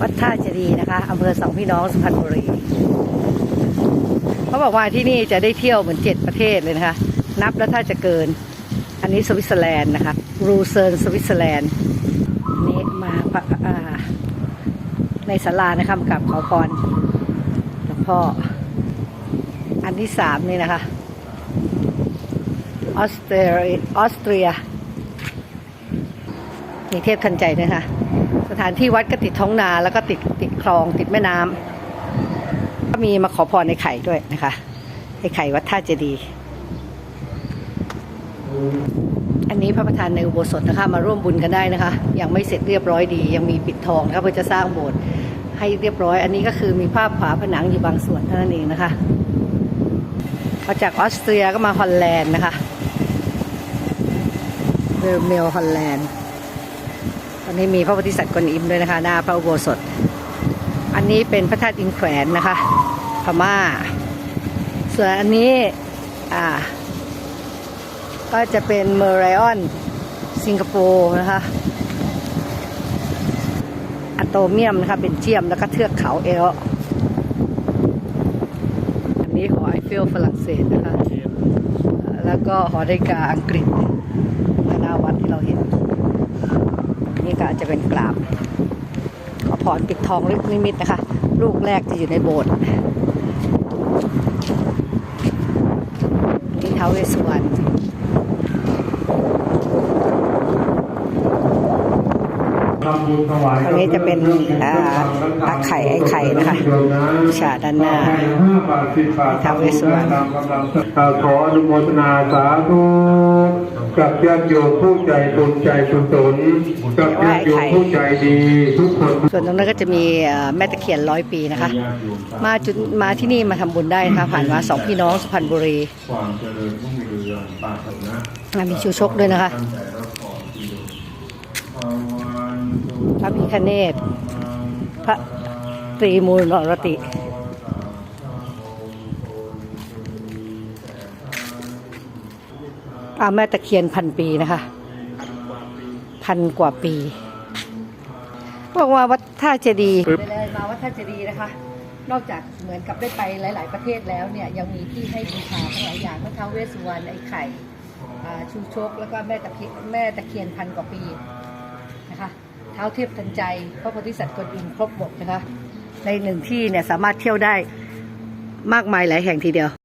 วัดท่าเจดีนะคะอำเภอสองพี่น้องสุพรรณบุรีเขาบอกว่าที่นี่จะได้เที่ยวเหมือนเจ็ดประเทศเลยนะคะ นับแล้วถ้าจะเกิน อันนี้สวิตเซอร์แลนด์นะคะรูเซิร์นสวิตเซอร์แลนด์นี่มาในศาลานะคะกราบขอพรหลวงพ่อ อันที่สามนี่นะคะออสเตรียออสเตรีย มีเทพทันใจด้วยค่ะสถานที่วัดก็ติดท้องนาแล้วก็ติดติดคลองติดแม่น้ำก็มีมาขอพรในไข่ด้วยนะคะในไข่วัดท่าเจดีย์อันนี้พระประธานในอุโบสถนะคะ มาร่วมบุญกันได้นะคะ ยังไม่เสร็จเรียบร้อยดี ยังมีปิดทองนะคะเพื่อจะสร้างโบสถ์ให้เรียบร้อย อันนี้ก็คือมีภาพฝาผนังอยู่บางส่วนเท่านั้นเองนะคะมาจากออสเตรียก็มาฮอลแลนด์นะคะเบลเมลฮอลแลนด์ ตอนนี้มีพระโพธิสัตว์กวนอิมด้วยนะคะหน้าพระอุโบสถ อันนี้เป็นพระธาตุอินแขวนนะคะ พม่า ส่วนอันนี้อ่าก็จะเป็นเมอร์ไรออนสิงคโปร์นะคะอะโตเมียมนะคะเป็นเจียมแล้วก็เทือกเขาเอลอันนี้หอไอเฟลฝรั่งเศสนะคะ แล้วก็หอนาฬิกาอังกฤษหน้าวัดที่เราเห็น นี่ก็อาจจะเป็นกราบ ขอพรปิดทองลึกนิมิตนะคะ ลูกแรกจะอยู่ในโบสถ์นี่ท้าวเวสวรรณ อันนี้จะเป็นอ่าตักไข่ไอ้ไข่นะคะฉาด้านหน้าท้าวเวสสุวรรณขออนุโมทนาสาธุกับญาติโยมผู้ใจบุญใจกุศลกับญาติโยมผู้ใจดีทุกคนส่วนตรงนั้นก็จะมีเอ่อแม่ตะเคียนร้อยปีนะคะ มาจุดมาที่นี่มาทำบุญได้นะคะผ่านมาสองพี่น้องสุพรรณบุรีความเจริญรุ่งเรืองปรารถนาอ่ามีชูชกด้วยนะคะ พระพิคเนตพระตรีมูลรติ อาแม่ตะเคียนพันปีนะคะ พันกว่าปี บอกว่าวัดท่าเจดีย์เลยมาวัดท่าเจดีย์นะคะ นอกจากเหมือนกับได้ไปหลาย ๆ ประเทศแล้วเนี่ย ยังมีที่ให้บูชาทั้งหลายอย่างพระท้าวเวสสุวรรณไอ้ไข่อ่าชูชก แล้วก็แม่ตะเคียนแม่ตะเคียนพันกว่าปีนะคะเท้าเทียบทันใจพระโพธิสัตว์กวนอิมครบหมดนะคะ ในหนึ่งที่เนี่ยสามารถเที่ยวได้มากมายหลายแห่งทีเดียว